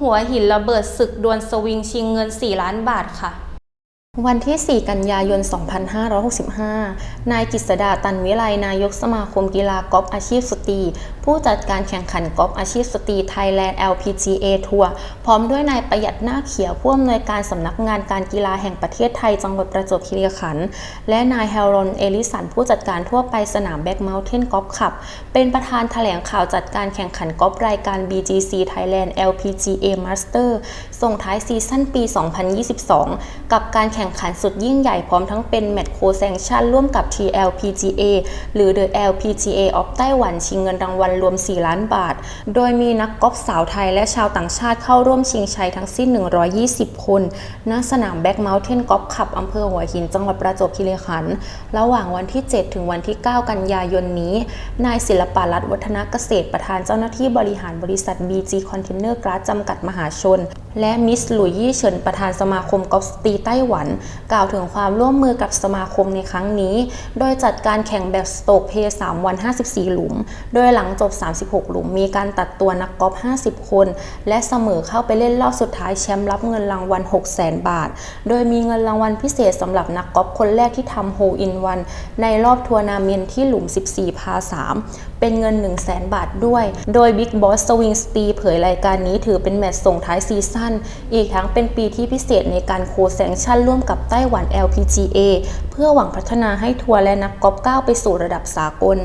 หัวหินระเบิดศึกดวลสวิงชิงเงิน 4 ล้านบาทค่ะ วันที่ 4 กันยายน 2565 นายกฤษดาตันวิไล นายกสมาคมกีฬากอล์ฟอาชีพสตรี ผู้จัดการแข่งขันกอล์ฟอาชีพสตรีไทยแลนด์ LPGA ทัวร์ พร้อมด้วยนายประหยัดหน้าเขียวผู้อำนวยการสำนักงานการกีฬาแห่งประเทศไทยจังหวัดประจวบคีรีขันธ์ และนายแฮรอน เอลิสัน ผู้จัดการทั่วไปสนามแบ็กเมลเทนกอล์ฟคลับ เป็นประธานแถลงข่าวจัดการแข่งขันกอล์ฟรายการ BGC Thailand LPGA Master ส่งท้ายซีซั่นปี 2022 กับการแข่งขันสุดยิ่งใหญ่พร้อมทั้งเป็นแมตช์โคแซงชั่นร่วมกับ TLPGA หรือ The LPGA of ไต้หวันชิงเงินรางวัลรวม 4 ล้านบาท โดยมีนักกอล์ฟสาวไทยและชาวต่างชาติเข้าร่วมชิงชัยทั้งสิ้น 120 คนณสนามแบ็กเมลเทนกอล์ฟคลับอำเภอหัวหินจังหวัดประจวบคีรีขันธ์ระหว่างวันที่ 7 ถึงวันที่ 9 กันยายนนี้ นายศิลปารัตน์วัฒนเกษตรประธานเจ้าหน้าที่บริหารบริษัท BG Container Glass จำกัดมหาชนและมิสหลุยยี่เฉินประธานสมาคมกอล์ฟสตีไต้หวัน กล่าวถึงความร่วมมือกับสมาคมในครั้งนี้ โดยจัดการแข่งแบบสโตกเพย์3วัน 54 หลุม โดยหลังจบ 36 หลุม มีการตัดตัวนักกอล์ฟ50 คน และเสมอเข้าไปเล่นรอบสุดท้ายแชมป์รับเงินรางวัล 600,000 บาท โดยมีเงินรางวัลพิเศษสำหรับนักกอล์ฟคนแรกที่ทำโฮอินวันในรอบทัวร์นาเมนที่หลุม 14 พา 3 เป็นเงิน 100,000บาทด้วย โดย Big Boss Swing Speed เผยรายการนี้ถือเป็นแมตช์ส่งท้ายซีซั่นอีกทั้งเป็นปีที่พิเศษในการโคแซงชั่นร่วมกับไต้หวัน LPGA เพื่อหวังพัฒนาให้ทัวร์และนักกอล์ฟก้าวไปสู่ระดับสากล